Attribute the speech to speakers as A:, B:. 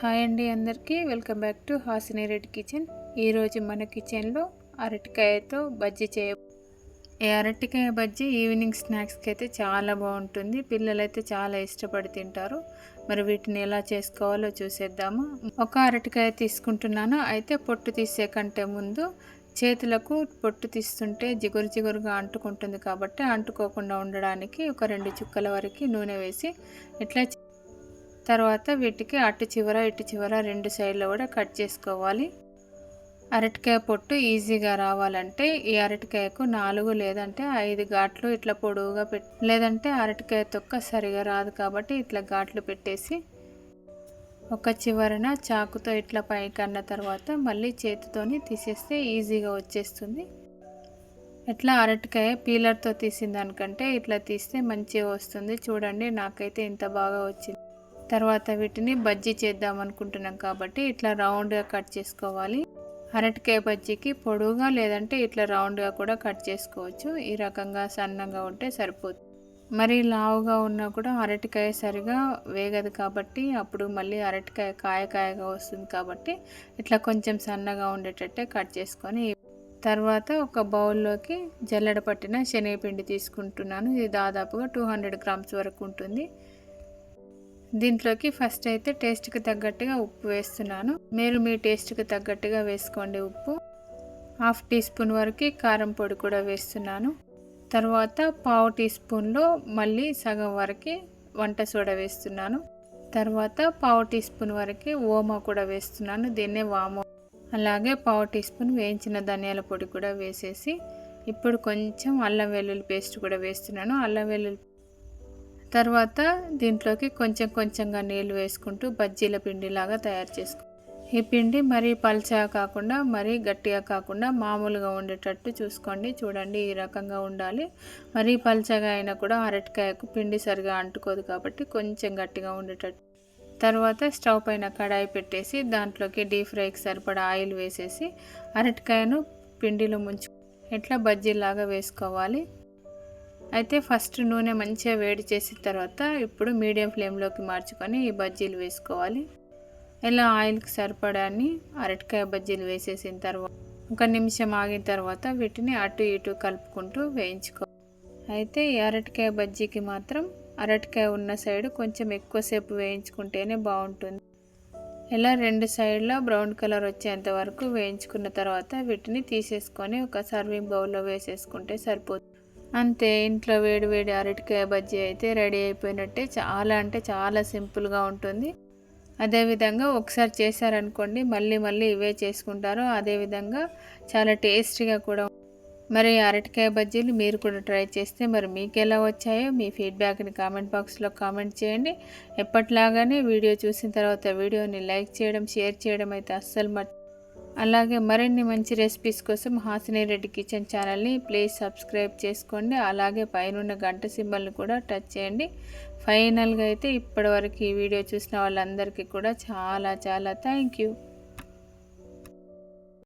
A: Hi అండి అందరికీ. Welcome back to Hasini Reddy kitchen. ఈరోజు మన కిచెన్లో అరటికాయతో బజ్జీ చేయ ఈ అరటికాయ బజ్జీ ఈవినింగ్ స్నాక్స్కి అయితే చాలా బాగుంటుంది. పిల్లలైతే చాలా ఇష్టపడి తింటారు. మరి వీటిని ఎలా చేసుకోవాలో చూసేద్దాము. ఒక అరటికాయ తీసుకుంటున్నాను. అయితే పొట్టు తీసే కంటే ముందు చేతులకు పొట్టు తీస్తుంటే జిగురు జిగురుగా అంటుకుంటుంది కాబట్టి అంటుకోకుండా ఉండడానికి ఒక రెండు చుక్కల వరకు నూనె వేసి ఇట్లా తర్వాత వీటికి అటు చివర ఇటు చివర రెండు సైడ్లో కూడా కట్ చేసుకోవాలి. అరటికాయ పొట్టు ఈజీగా రావాలంటే ఈ అరటికాయకు నాలుగు లేదంటే ఐదు ఘాట్లు ఇట్లా పొడవుగా పెట్ లేదంటే అరటికాయ తొక్క సరిగా రాదు కాబట్టి ఇట్లా ఘాట్లు పెట్టేసి ఒక చివరన చాకుతో ఇట్లా పైకి అన్న తర్వాత మళ్ళీ చేతితోని తీసేస్తే ఈజీగా వచ్చేస్తుంది. ఎట్లా అరటికాయ పీలర్తో తీసిన దానికంటే ఇట్లా తీస్తే మంచిగా వస్తుంది. చూడండి నాకైతే ఇంత బాగా వచ్చింది. తర్వాత వీటిని బజ్జీ చేద్దాం అనుకుంటున్నాం కాబట్టి ఇట్లా రౌండ్గా కట్ చేసుకోవాలి. అరటికాయ బజ్జీకి పొడువుగా లేదంటే ఇట్లా రౌండ్గా కూడా కట్ చేసుకోవచ్చు. ఈ రకంగా సన్నగా ఉంటే సరిపోతుంది మరి లావుగా ఉన్నా కూడా అరటికాయ సరిగా వేగదు కాబట్టి అప్పుడు మళ్ళీ అరటికాయ కాయ కాయగా వస్తుంది కాబట్టి ఇట్లా కొంచెం సన్నగా ఉండేటట్టే కట్ చేసుకొని తర్వాత ఒక బౌల్లోకి జల్లెడ పట్టిన శనగపిండి తీసుకుంటున్నాను. ఇది దాదాపుగా టూ హండ్రెడ్ గ్రామ్స్ వరకు ఉంటుంది. దీంట్లోకి ఫస్ట్ అయితే టేస్ట్కి తగ్గట్టుగా ఉప్పు వేస్తున్నాను. మీరు మీ టేస్ట్కి తగ్గట్టుగా వేసుకోండి ఉప్పు. హాఫ్ టీ స్పూన్ వరకు కారం పొడి కూడా వేస్తున్నాను. తర్వాత పావు టీ స్పూన్లో మళ్ళీ సగం వరకు వంట సోడా వేస్తున్నాను. తర్వాత పావు టీ స్పూన్ వరకు ఓమా కూడా వేస్తున్నాను. దీన్నే వామో. అలాగే పావు టీ స్పూన్ వేయించిన ధనియాల పొడి కూడా వేసేసి ఇప్పుడు కొంచెం అల్లం వెల్లుల్లి పేస్ట్ కూడా వేస్తున్నాను. అల్లం వెల్లుల్లి తర్వాత దీంట్లోకి కొంచెం కొంచెంగా నీళ్ళు వేసుకుంటూ బజ్జీల పిండిలాగా తయారు చేసుకో. ఈ పిండి మరీ పల్చగా కాకుండా మరీ గట్టిగా కాకుండా మామూలుగా ఉండేటట్టు చూసుకోండి. చూడండి ఈ రకంగా ఉండాలి. మరీ పల్చగా అయినా కూడా అరటికాయకు పిండి సరిగా అంటుకోదు కాబట్టి కొంచెం గట్టిగా ఉండేటట్టు. తర్వాత స్టవ్ పైన కడాయి పెట్టేసి దాంట్లోకి డీప్ ఫ్రైకి సరిపడా ఆయిల్ వేసేసి అరటికాయను పిండిలో ముంచు ఎట్లా బజ్జీలాగా వేసుకోవాలి. అయితే ఫస్ట్ నూనె మంచిగా వేడి చేసిన తర్వాత ఇప్పుడు మీడియం ఫ్లేమ్లోకి మార్చుకొని ఈ బజ్జీలు వేసుకోవాలి. ఇలా ఆయిల్కి సరిపడాన్ని అరటికాయ బజ్జీలు వేసేసిన తర్వాత ఒక నిమిషం ఆగిన తర్వాత వీటిని అటు ఇటు కలుపుకుంటూ వేయించుకో. అయితే ఈ అరటికాయ బజ్జీకి మాత్రం అరటికాయ ఉన్న సైడ్ కొంచెం ఎక్కువసేపు వేయించుకుంటేనే బాగుంటుంది. ఇలా రెండు సైడ్లో బ్రౌన్ కలర్ వచ్చేంత వరకు వేయించుకున్న తర్వాత వీటిని తీసేసుకొని ఒక సర్వింగ్ బౌల్లో వేసేసుకుంటే సరిపోతుంది. అంతే ఇంట్లో వేడి వేడి అరటికాయ బజ్జీ అయితే రెడీ అయిపోయినట్టే చాలా అంటే చాలా సింపుల్గా ఉంటుంది. అదేవిధంగా ఒకసారి చేశారనుకోండి మళ్ళీ మళ్ళీ ఇవే చేసుకుంటారు. అదేవిధంగా చాలా టేస్టీగా కూడా మరి అరటికాయ బజ్జీలు మీరు కూడా ట్రై చేస్తే మరి మీకు ఎలా వచ్చాయో మీ ఫీడ్బ్యాక్ని కామెంట్ బాక్స్లో కామెంట్ చేయండి. ఎప్పట్లాగానే వీడియో చూసిన తర్వాత వీడియోని లైక్ చేయడం షేర్ చేయడం అయితే అస్సలు మర్చి అలాగే మరిన్ని మంచి రెసిపీస్ కోసం హాసిని రెడ్డి కిచెన్ ఛానల్ని ప్లీజ్ సబ్స్క్రైబ్ చేసుకోండి. అలాగే పైన గంట సింబల్ని కూడా టచ్ చేయండి. ఫైనల్గా అయితే ఇప్పటివరకు ఈ వీడియో చూసిన వాళ్ళందరికీ కూడా చాలా చాలా థ్యాంక్ యూ